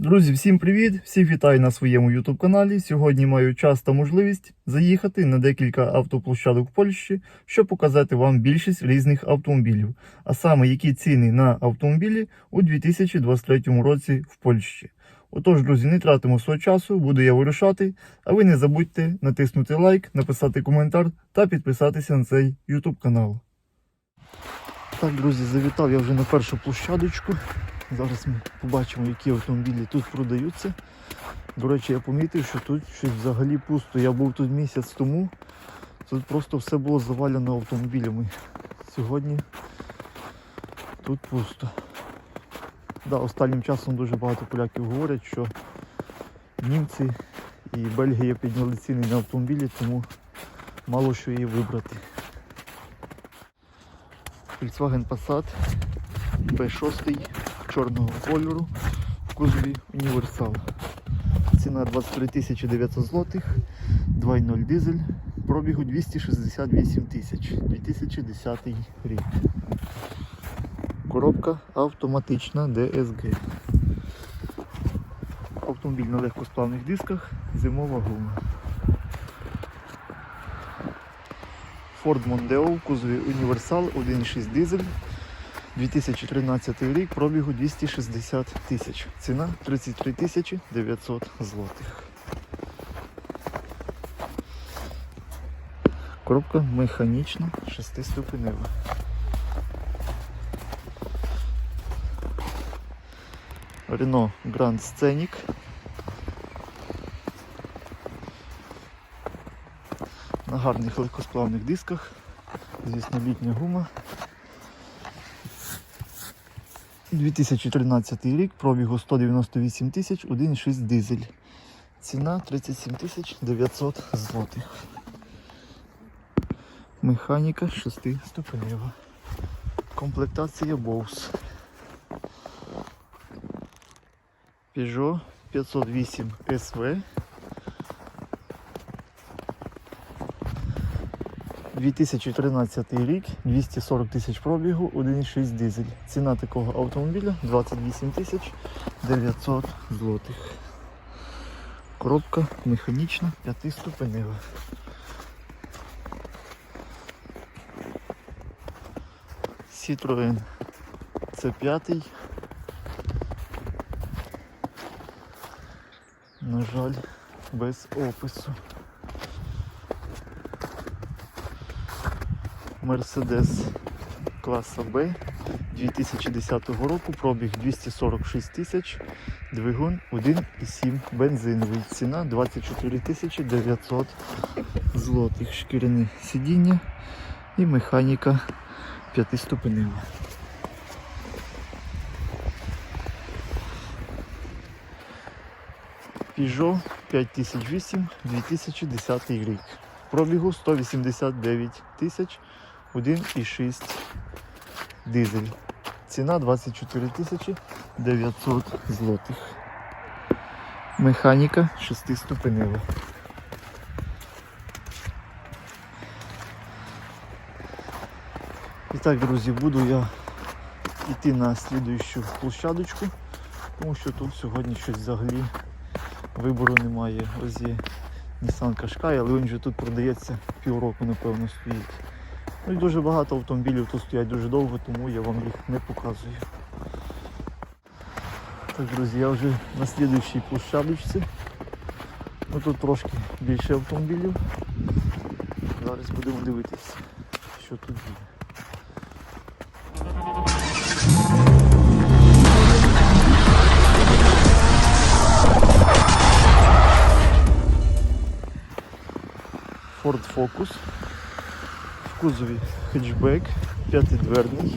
Друзі, всім привіт! Всіх вітаю на своєму YouTube каналі. Сьогодні маю час та можливість заїхати на декілька автоплощадок в Польщі, щоб показати вам більшість різних автомобілів, а саме які ціни на автомобілі у 2023 році в Польщі. Отож, друзі, не тратимо свого часу, буду я вирушати. А ви не забудьте натиснути лайк, написати коментар та підписатися на цей YouTube канал. Так, друзі, завітав я вже на першу площадочку. Зараз ми побачимо, які автомобілі тут продаються. До речі, я помітив, що тут щось взагалі пусто. Я був тут місяць тому. Тут просто все було завалено автомобілями. Сьогодні тут пусто. Да, останнім часом дуже багато поляків говорять, що німці і Бельгія підняли ціни на автомобілі, тому мало що її вибрати. Volkswagen Passat B6 чорного кольору в кузові універсал. Ціна 23 900 злотих, 2.0 дизель, пробігу 268 тисяч, 2010 рік. Коробка автоматична DSG. Автомобіль на легкосплавних дисках, зимова гума. Ford Mondeo кузові універсал 1.6 дизель. 2013 рік пробігу 260 тисяч. Ціна 33 тисячі 900 злотих. Коробка механічна, шестиступенева. Renault Grand Scenic. На гарних легкосплавних дисках. Звісно, літня гума. 2013 рік, пробігу 198 тисяч, 1,6 дизель. Ціна 37 тисяч 900 злотих. Механіка 6 ступенева. Комплектація Bose. Peugeot 508 SV. 2013 рік, 240 тисяч пробігу, 1,6 дизель. Ціна такого автомобіля 28 тисяч 900 злотих. Коробка механічна, п'ятиступенева. Citroen C5. На жаль, без опису. Мерседес класа Б 2010 року, пробіг 246 тисяч, двигун 1,7 бензиновий. Ціна 24 тисячі 900 злотих. Шкіряне сидіння і механіка п'ятиступенева. Peugeot 5008 2010 рік. Пробігу 189 тисяч 1,6 дизель. Ціна 24 тисячі 900 злотих. Механіка 6-ступенева. І так, друзі, буду я йти на слідуючу площадочку, тому що тут сьогодні щось взагалі вибору немає. Ось є Nissan Qashqai, але він вже тут продається півроку, напевно, стоїть. Ну і дуже багато автомобілів тут стоять дуже довго, тому я вам їх не показую. Так, друзі, я вже на слідуючій площадочці. Ну тут трошки більше автомобілів. Зараз будемо дивитися, що тут є. Ford Focus. Кузові хетчбек, п'ятидверний.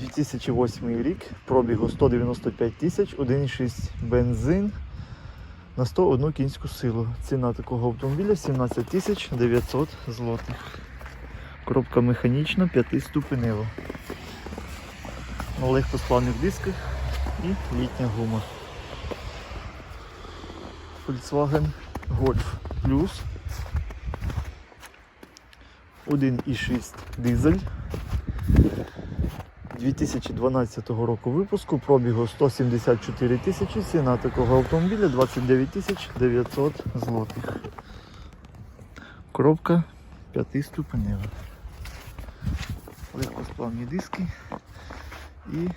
2008 рік, пробігу 195 тисяч, 1,6 бензин на 101 кінську силу. Ціна такого автомобіля 17 тисяч 900 злотих. Коробка механічна, п'ятиступенева. На легкосплавних дисках і літня гума. Volkswagen Golf Plus 1,6 дизель 2012 року випуску, пробігу 174 тисячі, ціна такого автомобіля 29 тисяч 900 злотих. Коробка п'ятиступенева. Легкосплавні диски і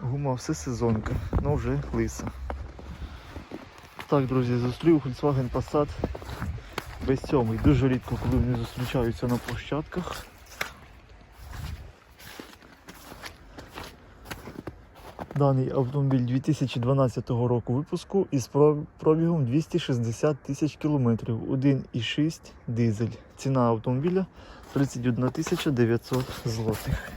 гума всесезонка, але вже лиса. Так, друзі, зустрів Volkswagen Passat без сьомий. Дуже рідко, коли вони зустрічаються на площадках. Даний автомобіль 2012 року випуску із пробігом 260 тисяч кілометрів. 1,6 дизель. Ціна автомобіля 31 900 злотих.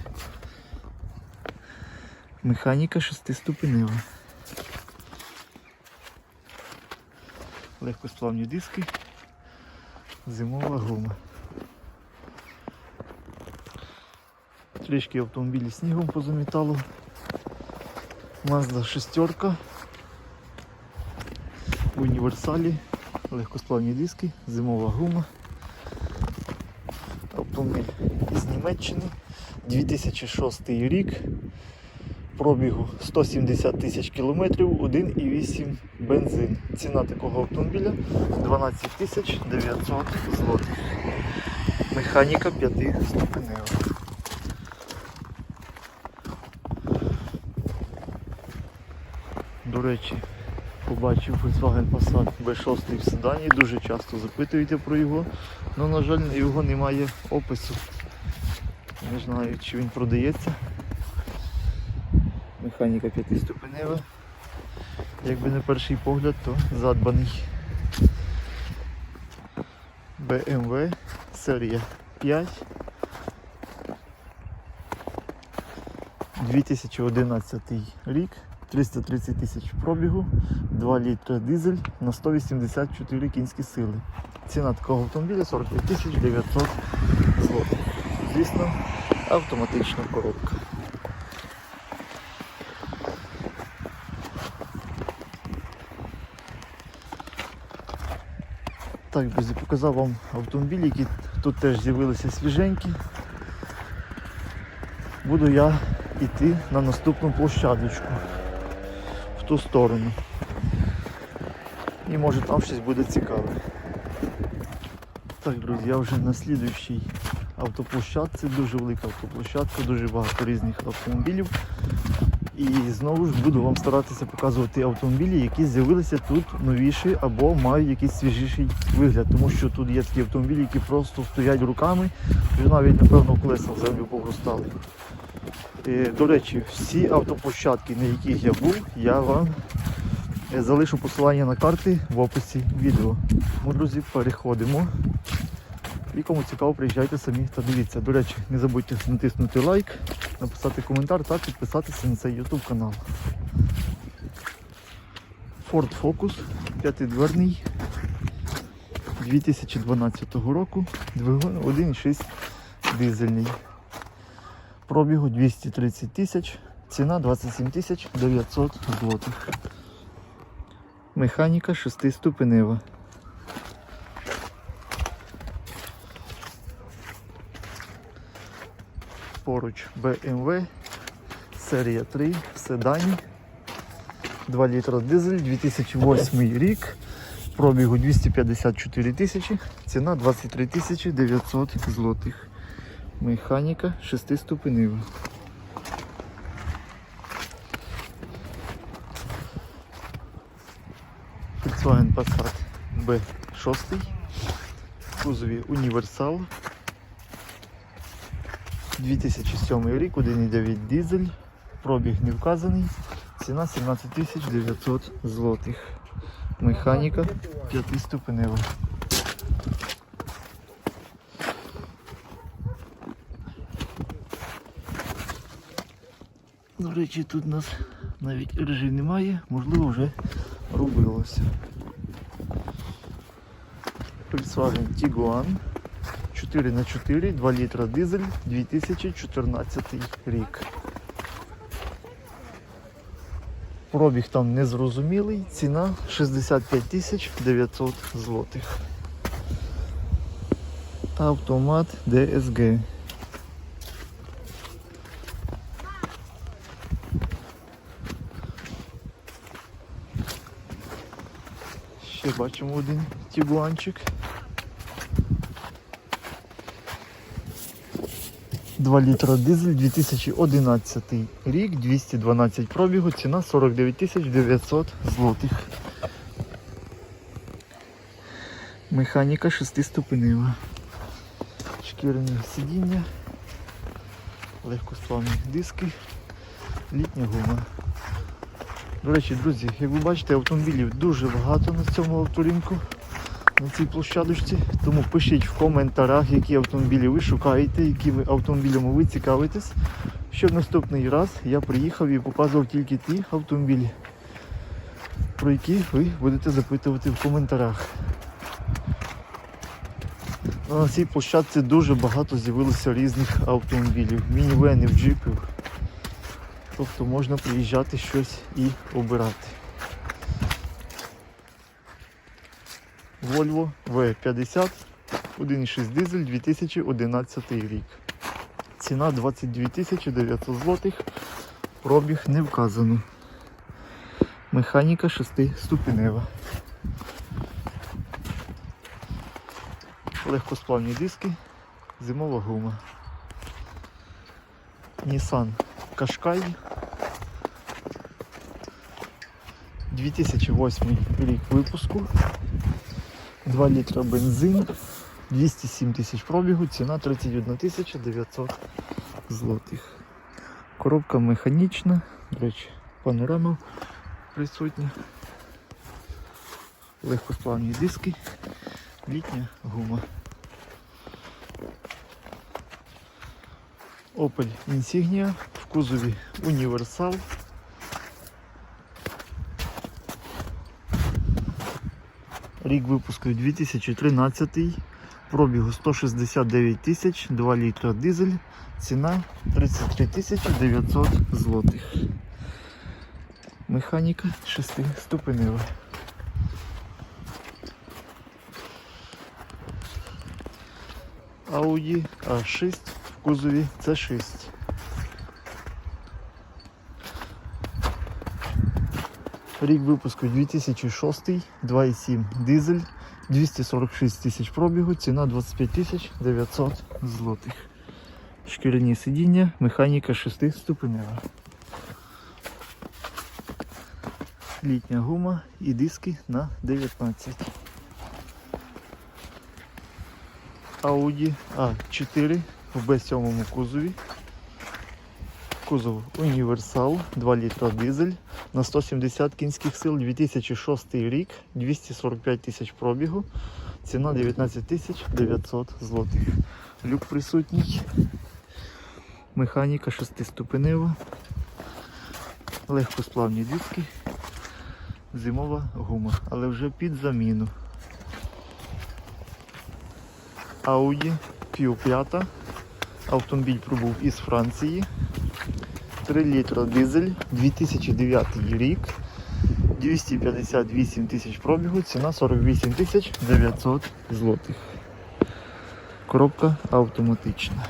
Механіка шестиступенева. Легкосплавні диски. Зимова гума. Трішки автомобілі снігом позамітало. Mazda шестерка. В універсалі. Легкосплавні диски, зимова гума. Автомобіль із Німеччини. 2006 рік. Пробігу 170 тисяч кілометрів, 1,8 бензин. Ціна такого автомобіля 12 тисяч 900 злотих. Механіка 5 ступенева. До речі, побачив Volkswagen Passat B6 в седані, дуже часто запитуєте про його, але, на жаль, його немає опису. Не знаю, чи він продається. Механіка п'ятиступенева. Якби на перший погляд, то задбаний. BMW серія 5. 2011 рік, 330 тисяч пробігу, 2 літри дизель на 184 кінські сили. Ціна такого автомобіля 45 тисяч 900 злотих. Звісно, автоматична коробка. Так, друзі, показав вам автомобілі, які тут теж з'явилися свіженькі. Буду я йти на наступну площадочку в ту сторону. І може там щось буде цікаве. Так, друзі, я вже на слідуючій автоплощадці, дуже велика автоплощадка, дуже багато різних автомобілів. І знову ж буду вам старатися показувати автомобілі, які з'явилися тут новіші або мають якийсь свіжіший вигляд. Тому що тут є такі автомобілі, які просто стоять руками, вже навіть, напевно, колеса в землю погрустали. Е, До речі, всі автоплощадки, на яких я був, я вам залишу посилання на карти в описі відео. Тому, друзі, переходимо. І кому цікаво, приїжджайте самі та дивіться. До речі, не забудьте натиснути лайк, написати коментар та підписатися на цей YouTube канал. Ford Focus п'ятидверний 2012 року. Двигун 1,6 дизельний. Пробігу 230 тисяч, ціна 27 тисяч 900 злотих. Механіка шестиступенева. Поруч BMW серія 3 в седані. 2 літра дизель, 2008 рік. Пробігу 254 тисячі, ціна 23 тисячі 900 злотих. Механіка шестиступенева. Volkswagen Passat B6 в кузові універсал. 2007 рік, 1,9 дизель, пробіг не вказаний, ціна 17 900 злотих. Механіка п'ятиступенева. До речі, тут у нас навіть режим немає, можливо вже робилося. Volkswagen Tiguan 4 на 4 2 літра дизель 2014 рік. Пробіг там незрозумілий, ціна 65 тисяч 900 злотих. Автомат DSG. Ще бачимо один тігуанчик. 2 літра дизель 2011 рік, 212 пробігу, ціна 49 900 злотих. Механіка 6-ступенева. Шкіряні сидіння, легкосплавні диски, літня гума. До речі, друзі, як ви бачите, автомобілів дуже багато на цьому авторинку, на цій площадочці. Тому пишіть в коментарях, які автомобілі ви шукаєте, якими автомобілями ви цікавитесь. Щоб наступний раз я приїхав і показував тільки ті автомобілі, про які ви будете запитувати в коментарях. Ну, На цій площадці дуже багато з'явилося різних автомобілів, мінівенів, джипів. Тобто можна приїжджати щось і обирати. Volvo V50 1.6 дизель 2011 рік. Ціна 22 900 злотих. Пробіг не вказано. Механіка 6-ступенева. Легкосплавні диски, зимова гума. Nissan Qashqai 2008 рік випуску. 2 літра бензин, 207 тисяч пробігу, ціна 31 тисяча 900 злотих. Коробка механічна, до речі, панорама присутня. Легкосплавні диски, літня гума. Opel Insignia в кузові універсал. Рік випуску 2013, пробігу 169 тисяч, 2 літра дизель, ціна 33 тисячі 900 злотих. Механіка 6-ступенева. Audi A6 в кузові C6. Рік випуску 2006, 2,7 дизель, 246 тисяч пробігу, ціна 25 тисяч 900 злотих. Шкіряні сидіння, механіка 6 ступенева. Літня гума і диски на 19. Audi A4 в B7 кузові. Кузов універсал, 2 літра дизель на 170 кінських сил, 2006 рік, 245 тисяч пробігу, ціна 19 тисяч 900 злотих. Люк присутній, механіка 6-ступенева, легкосплавні диски, зимова гума, але вже під заміну. Audi Q5. Автомобіль прибув із Франції. 3 літра дизель, 2009 рік, 258 тисяч пробігу, ціна 48 тисяч 900 злотих. Коробка автоматична.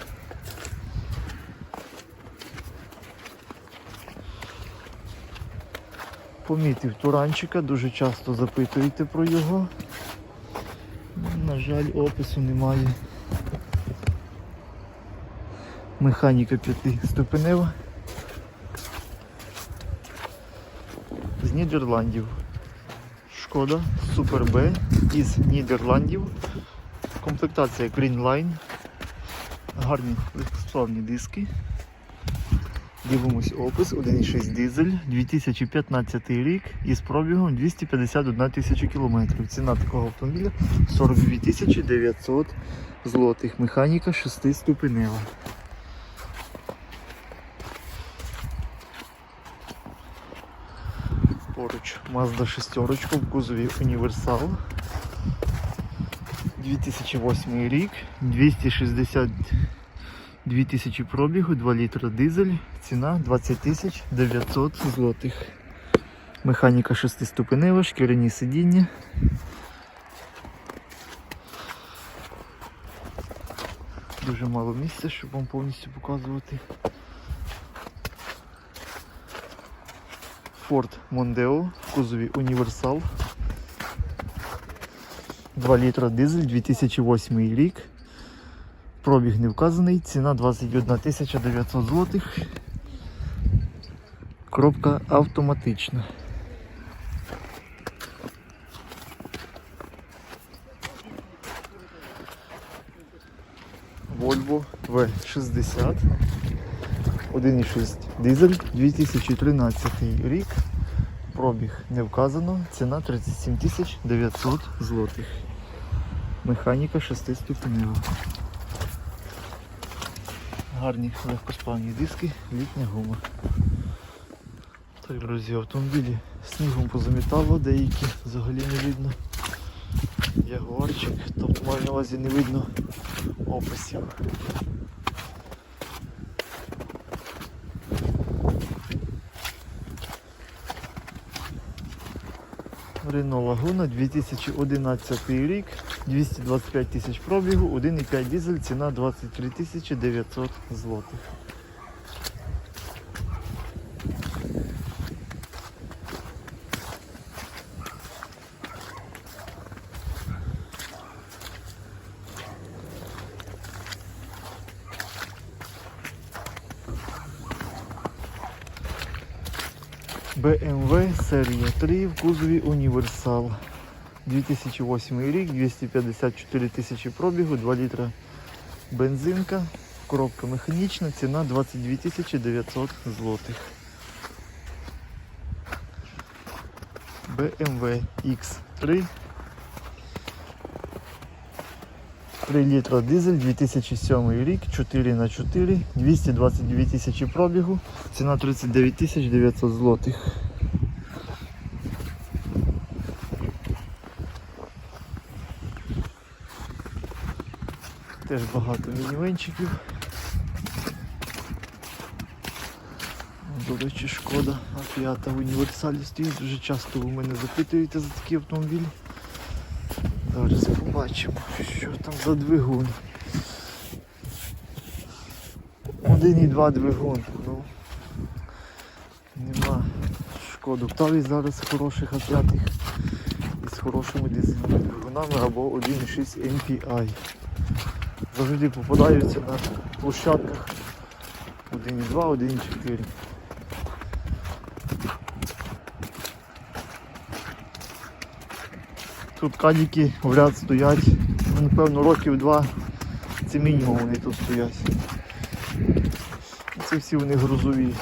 Помітив туранчика, дуже часто запитуєте про його. На жаль, опису немає. Механіка п'ятиступенева. Нідерландів. Шкода Супер Б із Нідерландів. Комплектація Greenline. Гарні легкосплавні диски. Дивимось опис 1.6 дизель 2015 рік із пробігом 251 тисяча кілометрів. Ціна такого автомобіля 42 тисячі 900 злотих. Механіка 6 ступенева. Поруч Mazda 6 в кузові універсал. 2008 рік, 262 тисячі пробігу, 2 літра дизель, ціна 20 тисяч 900 злотих. Механіка 6-ступенева, шкіряні сидіння. Дуже мало місця, щоб вам повністю показувати. Ford Mondeo в кузові універсал. 2 літра дизель 2008 рік. Пробіг не вказаний, ціна 21 900 злотих. Коробка автоматична. Volvo V60 1,6 дизель 2013 рік. Пробіг не вказано, ціна 37 тисяч 900 злотих. Механіка 6 ступенева. Гарні легкосплавні диски, літня гума. Так, друзі, автомобілі снігом позамітало, деякі взагалі не видно. Ягуарчик, тобто маю на увазі не видно описів. Рено Лагуна 2011 рік, 225 тисяч пробігу, 1,5 дизель, ціна 23 тисячі 900 злотих. BMW серія 3 в кузові Універсал. 2008 рік, 254 тисячі пробігу, 2 літра бензинка, коробка механічна, ціна 22 тисячі 900 злотих. BMW X3 3 літра дизель, 2007 рік, 4 на 4 222 тисячі пробігу, ціна 39 тисяч 900 злотих. Теж багато мінівенчиків. До речі, шкода, а п'ята в універсалі стоїть. Дуже часто ви мене запитуєте за такі автомобілі. Зараз побачимо, що там за двигун. 1,2 двигун. Ну, нема шкоду. Птаві зараз хороших ап'ятих із хорошими дизельними двигунами або 1,6 MPI. Завжди попадаються на площадках 1,2, 1,4. Тут кадіки в ряд стоять, ну, напевно, років два. Це мінімум вони тут стоять. Це всі вони грузові.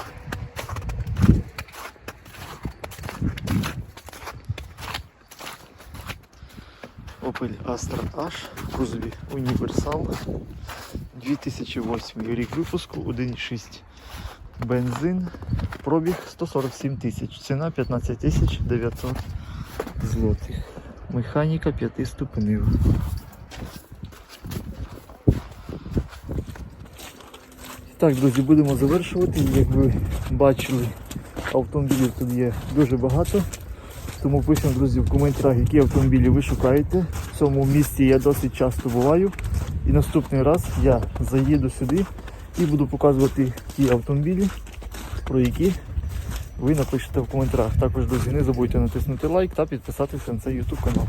Opel Astra H кузові Універсал 2008 рік випуску 1,6 бензин, пробіг 147 тисяч, ціна 15 тисяч 900 злотих. Механіка 5 ступенева. Так, друзі, будемо завершувати. Як ви бачили, автомобілів тут є дуже багато. Тому пишемо, друзі, в коментарях, які автомобілі ви шукаєте. В цьому місці я досить часто буваю. І наступний раз я заїду сюди і буду показувати ті автомобілі, про які ви напишете в коментарях. Також, друзі, не забудьте натиснути лайк та підписатися на цей YouTube канал.